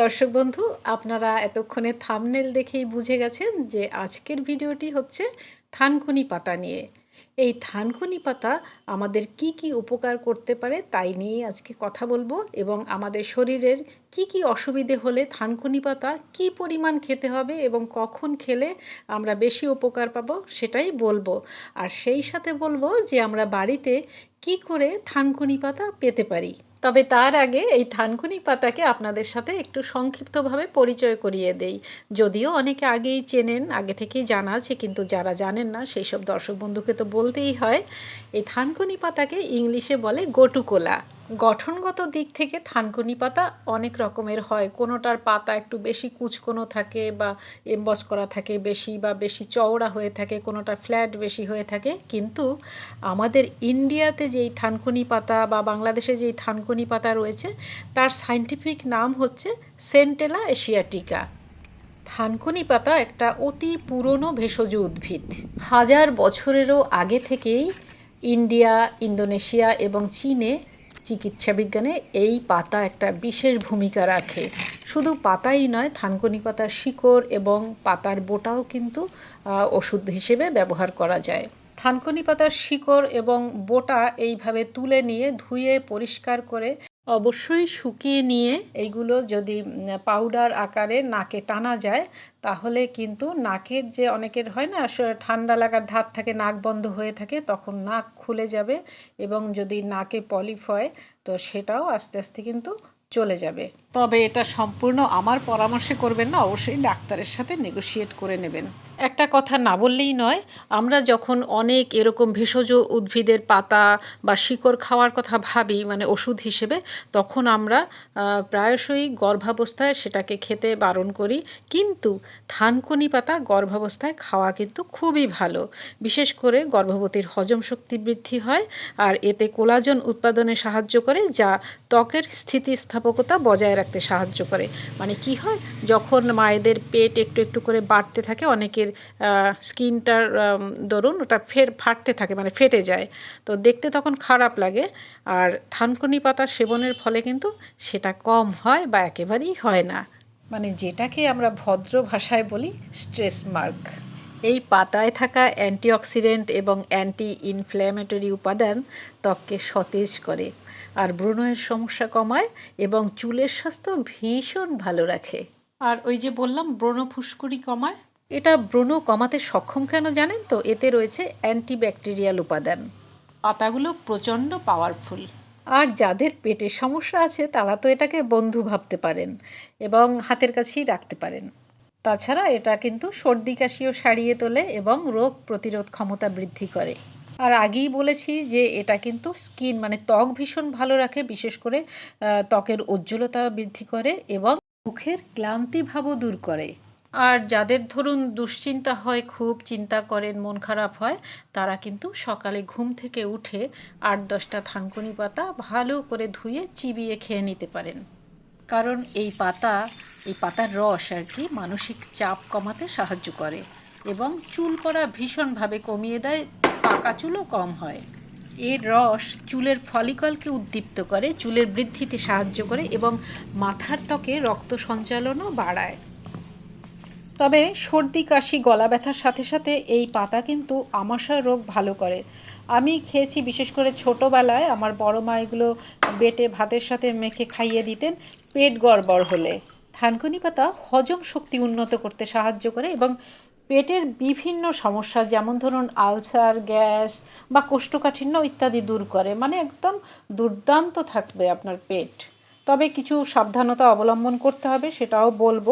দর্শক বন্ধু, আপনারা এতক্ষণে থামনেল দেখেই বুঝে গেছেন যে আজকের ভিডিওটি হচ্ছে থানকুনি পাতা নিয়ে। এই থানকুনি পাতা আমাদের কি কি উপকার করতে পারে তাই নিয়ে আজকে কথা বলব এবং আমাদের শরীরের কি কি অসুবিধে হলে থানকুনি পাতা কি পরিমাণ খেতে হবে এবং কখন খেলে আমরা বেশি উপকার পাবো সেটাই বলব। আর সেই সাথে বলব যে আমরা বাড়িতে কি করে থানকুনি পাতা পেতে পারি। তবে তার আগে এই থানকুনি পাতাকে আপনাদের সাথে একটু সংক্ষিপ্তভাবে পরিচয় করিয়ে দেই। যদিও অনেকে আগেই চেনেন, আগে থেকেই জানা আছে, কিন্তু যারা জানেন না সেই সব দর্শক বন্ধুকে তো বলতেই হয়, এই থানকুনি পাতাকে ইংলিশে বলে গোটুকোলা। গঠনগত দিক থেকে থানকুনি পাতা অনেক রকমের হয়। কোনোটার পাতা একটু বেশি কুচকোনো থাকে বা এমবস করা থাকে বেশি বা বেশি চওড়া হয়ে থাকে, কোনোটা ফ্ল্যাট বেশি হয়ে থাকে। কিন্তু আমাদের ইন্ডিয়াতে যেই থানকুনি পাতা বা বাংলাদেশে যেই থানকুনি পাতা রয়েছে, তার সাইন্টিফিক নাম হচ্ছে সেন্টেলা এশিয়াটিকা। থানকুনি পাতা একটা অতি পুরনো ভেষজ উদ্ভিদ। হাজার বছরেরও আগে থেকেই ইন্ডিয়া, ইন্দোনেশিয়া এবং চীনে চিকিৎসা বিজ্ঞানে এই পাতা একটা বিশেষ ভূমিকা রাখে। শুধু পাতাই নয়, থানকনি পাতার শিকড় এবং পাতার বোটাও কিন্তু ওষুধ হিসেবে ব্যবহার করা যায়। থানকনি পাতার শিকড় এবং বোটা এইভাবে তুলে নিয়ে ধুয়ে পরিষ্কার করে অবশ্যই শুকিয়ে নিয়ে এইগুলো যদি পাউডার আকারে নাকে টানা যায়, তাহলে কিন্তু নাকের যে অনেকের হয় না ঠান্ডা লাগার ধার থাকে, নাক বন্ধ হয়ে থাকে, তখন নাক খুলে যাবে এবং যদি নাকে পলিফ হয়, তো সেটাও আস্তে আস্তে কিন্তু চলে যাবে। তবে এটা সম্পূর্ণ আমার পরামর্শে করবেন না, অবশ্যই ডাক্তারের সাথে নেগোশিয়েট করে নেবেন। একটা কথা না বললেই নয়, আমরা যখন অনেক এরকম ভেষজ উদ্ভিদের পাতা বা শিকড় খাওয়ার কথা ভাবি মানে ওষুধ হিসেবে, তখন আমরা প্রায়শই গর্ভাবস্থায় সেটাকে খেতে বারণ করি। কিন্তু থানকুনি পাতা গর্ভাবস্থায় খাওয়া কিন্তু খুবই ভালো। বিশেষ করে গর্ভবতীর হজম শক্তি বৃদ্ধি হয়, আর এতে কোলাজন উৎপাদনে সাহায্য করে, যা ত্বকের স্থিতিস্থাপকতা বজায় রাখতে সাহায্য করে। মানে কি হয়? যখন মায়েদের পেট একটু একটু করে বাড়তে থাকে, অনেকের স্কিনটার ধরুন ওটা ফের ফাটতে থাকে মানে ফেটে যায়। তো দেখতে তখন খারাপ লাগে। আর থানকুনি পাতা সেবনের ফলে কিন্তু সেটা কম হয় বা একেবারেই হয় না। মানে যেটাকে আমরা ভদ্র ভাষায় বলি স্ট্রেস মার্ক। এই পাতায় থাকা অ্যান্টিঅক্সিডেন্ট এবং অ্যান্টি ইনফ্ল্যামেটরি উপাদান ত্বককে সতেজ করে। আর ব্রণের সমস্যা কমায় এবং চুলের স্বাস্থ্য ভীষণ ভালো রাখে। আর ওই যে বললাম ব্রণ ফুসকুড়ি কমায়? এটা ব্রণ কমাতে সক্ষম কেন জানেন? তো এতে রয়েছে অ্যান্টিব্যাকটেরিয়াল উপাদান। পাতাগুলো প্রচণ্ড পাওয়ারফুল আর যাদের পেটের সমস্যা আছে তারা তো এটাকে বন্ধু ভাবতে পারেন এবং হাতের কাছেই রাখতে পারেন। তাছাড়া এটা কিন্তু সর্দি কাশিও সারিয়ে তোলে এবং রোগ প্রতিরোধ ক্ষমতা বৃদ্ধি করে। আর আগেই বলেছি যে এটা কিন্তু স্কিন মানে ত্বক ভীষণ ভালো রাখে, বিশেষ করে ত্বকের উজ্জ্বলতা বৃদ্ধি করে এবং মুখের ক্লান্তি ভাবও দূর করে। আর যাদের ধরুন দুশ্চিন্তা হয়, খুব চিন্তা করেন, মন খারাপ হয়, তারা কিন্তু সকালে ঘুম থেকে উঠে আট দশটা থানকুনি পাতা ভালো করে ধুয়ে চিবিয়ে খেয়ে নিতে পারেন। কারণ এই পাতা, এই পাতার রস আর কি মানসিক চাপ কমাতে সাহায্য করে এবং চুল পড়া ভীষণভাবে কমিয়ে দেয় পাকা চুলও কম হয়। এর রস চুলের ফলিকলকে উদ্দীপ্ত করে, চুলের বৃদ্ধিতে সাহায্য করে এবং মাথার ত্বকে রক্ত সঞ্চালনও বাড়ায়। তবে সর্দি, কাশি, গলা ব্যথার সাথে সাথে এই পাতা কিন্তু আমাশয় রোগ ভালো করে। আমি খেয়েছি বিশেষ করে ছোটোবেলায়, আমার বড় মা এগুলো বেটে ভাতের সাথে মেখে খাইয়ে দিতেন, পেট গড়বড় হলে। থানকুনি পাতা হজম শক্তি উন্নত করতে সাহায্য করে এবং পেটের বিভিন্ন সমস্যা, যেমন ধরুন আলসার, গ্যাস বা কোষ্ঠকাঠিন্য ইত্যাদি দূর করে মানে একদম দুর্দান্ত থাকবে আপনার পেট। তবে কিছু সাবধানতা অবলম্বন করতে হবে, সেটাও বলব।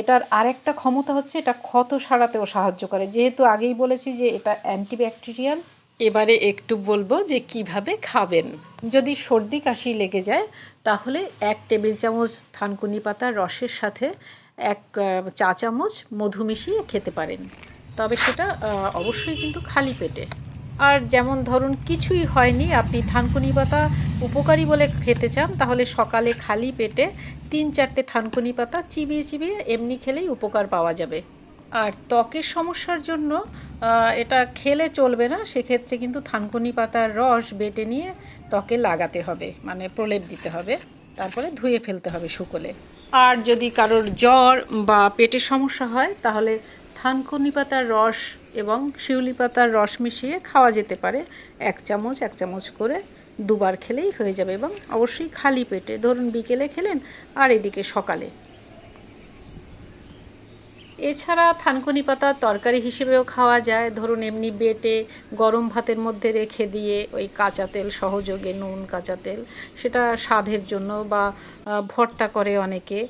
এটার আরেকটা ক্ষমতা হচ্ছে, এটা ক্ষত সারাতেও সাহায্য করে। যেহেতু আগেই বলেছি যে এটা অ্যান্টিব্যাকটেরিয়াল এবারে একটু বলব যে কীভাবে খাবেন। যদি সর্দি কাশি লেগে যায়, তাহলে এক টেবিল চামচ থানকুনি পাতার রসের সাথে এক চা চামচ মধু মিশিয়ে খেতে পারেন। তবে সেটা অবশ্যই কিন্তু খালি পেটে। আর যেমন ধরুন, কিছুই হয়নি, আপনি থানকুনি পাতা উপকারী বলে খেতে চান, তাহলে সকালে খালি পেটে তিন চারটে থানকুনি পাতা চিবিয়ে চিবিয়ে এমনি খেলেই উপকার পাওয়া যাবে। আর ত্বকের সমস্যার জন্য এটা খেলে চলবে না, সেক্ষেত্রে কিন্তু থানকুনি পাতার রস বেটে নিয়ে ত্বকে লাগাতে হবে মানে প্রলেপ দিতে হবে। তারপরে ধুয়ে ফেলতে হবে শুকোলে। আর যদি কারোর জ্বর বা পেটের সমস্যা হয়, তাহলে থানকুনি পাতার রস এবং শিউলি পাতার রস মিশিয়ে খাওয়া যেতে পারে। এক চামচ এক চামচ করে দুবার খেলেই হয়ে যাবে এবং অবশ্যই খালি পেটে। ধরুন বিকেলে খেলেন, আর এদিকে সকালে। এছাড়া থানকুনি পাতা তরকারি হিসেবেও খাওয়া যায়। ধরুন, এমনি বেটে গরম ভাতের মধ্যে রেখে দিয়ে ওই কাঁচা তেল, সহযোগে নুন, কাঁচা তেল, সেটা স্বাদের জন্য বা ভর্তা করে অনেকে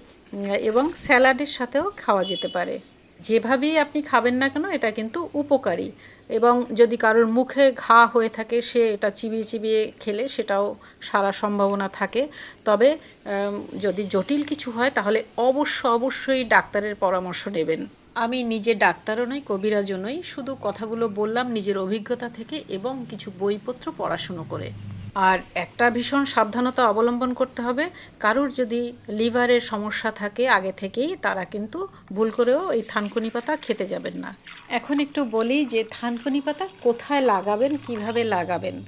এবং স্যালাডের সাথেও খাওয়া যেতে পারে। যেভাবেই আপনি খাবেন না কেন, এটা কিন্তু উপকারী। এবং যদি কারোর মুখে ঘা হয়ে থাকে, সে এটা চিবিয়ে চিবিয়ে খেলে, সেটাও সারা সম্ভাবনা থাকে। তবে যদি জটিল কিছু হয়, তাহলে অবশ্য অবশ্যই ডাক্তারের পরামর্শ নেবেন। আমি নিজে ডাক্তারও নই, কবিরাজও নই। শুধু কথাগুলো বললাম নিজের অভিজ্ঞতা থেকে এবং কিছু বইপত্র পড়াশুনো করে। আর একটা ভীষণ সাবধানতা অবলম্বন করতে হবে। কারুর যদি লিভারের সমস্যা থাকে, আগে থেকেই তারা কিন্তু ভুল করেও এই থানকুনি পাতা খেতে যাবেন না। এখন একটু বলি যে থানকুনি পাতা কোথায় লাগাবেন, কীভাবে লাগাবেন।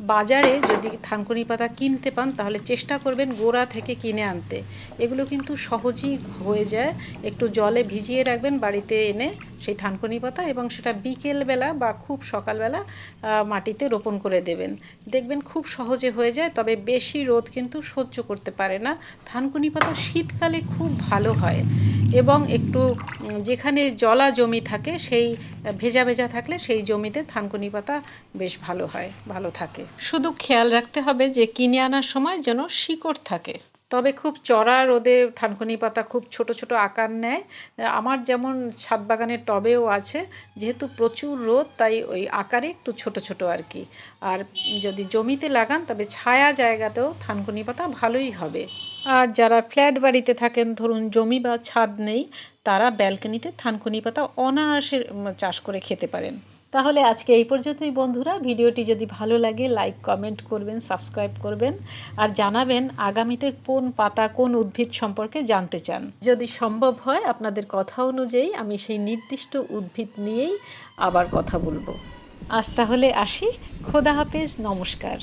বাজারে যদি থানকুনি পাতা কিনতে পান, তাহলে চেষ্টা করবেন গোড়া থেকে কিনে আনতে। এগুলো কিন্তু সহজেই হয়ে যায়। একটু জলে ভিজিয়ে রাখবেন, বাড়িতে এনে সেই থানকুনি পাতা এবং সেটা বিকেলবেলা বা খুব সকালবেলা মাটিতে রোপণ করে দেবেন। দেখবেন খুব সহজে হয়ে যায়, তবে বেশি রোদ কিন্তু সহ্য করতে পারে না। থানকুনি পাতা শীতকালে খুব ভালো হয় এবং একটু যেখানে জলা জমি থাকে, সেই ভেজা ভেজা থাকলে সেই জমিতে থানকুনি পাতা বেশ ভালো হয়, ভালো থাকে। শুধু খেয়াল রাখতে হবে যে কিনে আনার সময় যেন শিকড় থাকে। তবে খুব চড়া রোদে থানকুনি পাতা খুব ছোট ছোট আকার নেয়। আমার যেমন ছাদ বাগানের টবেও আছে, যেহেতু প্রচুর রোদ, তাই ওই আকারে একটু ছোট ছোট আর কি। আর যদি জমিতে লাগান, তবে ছায়া জায়গাতেও থানকুনি পাতা ভালোই হবে। আর যারা ফ্ল্যাট বাড়িতে থাকেন, ধরুন জমি বা ছাদ নেই, তারা ব্যালকনিতে থানকুনি পাতা অনায়াসে চাষ করে খেতে পারেন। তাহলে আজকে এই পর্যন্তই বন্ধুরা। ভিডিওটি যদি ভালো লাগে লাইক কমেন্ট করবেন সাবস্ক্রাইব করবেন আর জানাবেন আগামীতে কোন পাতা, কোন উদ্ভিদ সম্পর্কে জানতে চান। যদি সম্ভব হয় আপনাদের কথা অনুযায়ী আমি সেই নির্দিষ্ট উদ্ভিদ নিয়েই আবার কথা বলব। আজ তাহলে আসি। খোদা হাফেজ, নমস্কার।